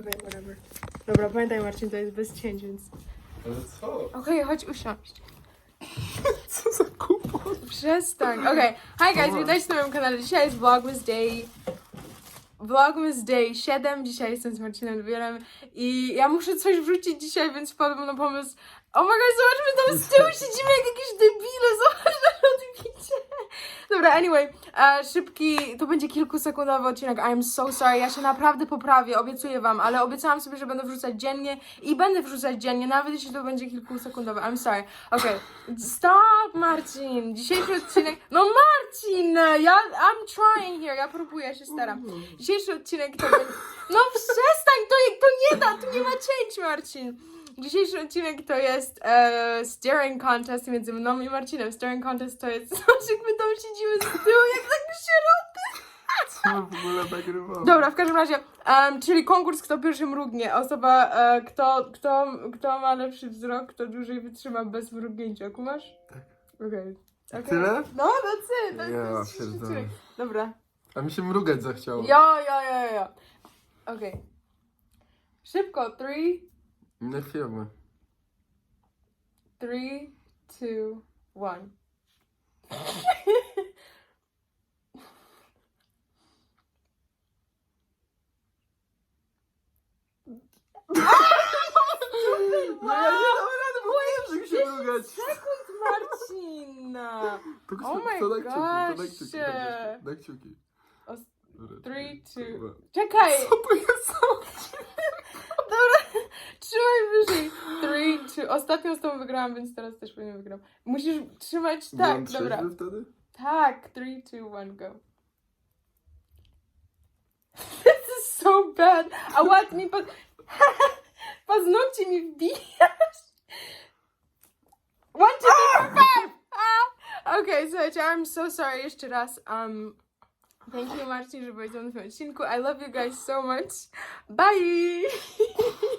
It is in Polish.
Okej, whatever. Dobra, pamiętaj Marcin, to jest bez cięć, więc... Ale co? Okej, chodź usiąść. Co za kupon? Przestań. Okej, hi guys, witajcie na moim kanale. Dzisiaj jest Vlogmas Day. Vlogmas Day 7. Dzisiaj jestem z Marcinem Dwierem i ja muszę coś wrzucić dzisiaj, więc wpadłam na pomysł. Oh my god, zobaczmy, tam z tyłu siedzimy jak jakieś debile, zobacz na odbicie. Dobra, anyway, e, szybki, to będzie kilkusekundowy odcinek, I'm so sorry, ja się naprawdę poprawię, obiecuję wam, ale obiecałam sobie, że będę wrzucać dziennie i będę wrzucać dziennie, nawet jeśli to będzie kilkusekundowy, I'm sorry. Okej, stop Marcin, dzisiejszy odcinek, no Marcin, ja, I'm trying here, ja próbuję, się staram. Dzisiejszy odcinek to będzie, no przestań, to, to nie da, tu nie ma cięć Marcin. Dzisiejszy odcinek to jest e, staring contest między mną i Marcinem. Staring contest to jest coś, jak my tam siedzimy z tyłu, jak tak sieroty. Co w ogóle nagrywamy? Dobra, w każdym razie, czyli konkurs, kto pierwszy mrugnie. Osoba, e, kto, kto, kto ma lepszy wzrok, kto dłużej wytrzyma bez mrugnięcia. Kumasz? Tak. Okej. Tyle? No, that's it. That's Ja that's Dobra. A mi się mrugać zachciało. Jo, jo, jo, jo. Okej. Szybko, three. На фермы. Three, two, one. Ну, я не naprawdę byłem, że się rugać. Sekund, Marcin! To O my kciuki, to na kciuki, to na kciuki. na kciuki. Os- Dobra. Three, two... Kurwa. Czekaj! Co to jest za odcinek? Trzymaj wyżej. Three, two. Ostatnią z tą wygrałam, więc teraz też pewnie wygram. Musisz trzymać tak, Byłem dobra. trzeźwy wtedy? Tak. Three, two, one, go. This is so bad. A ładnie pa... paznokcie mi wbijasz. One, two, three, four, five. Ah. Okej, słuchajcie, I'm so sorry jeszcze raz. Um, thank you Marcin, że byłeś ze mną w tym odcinku. I love you guys so much. Bye!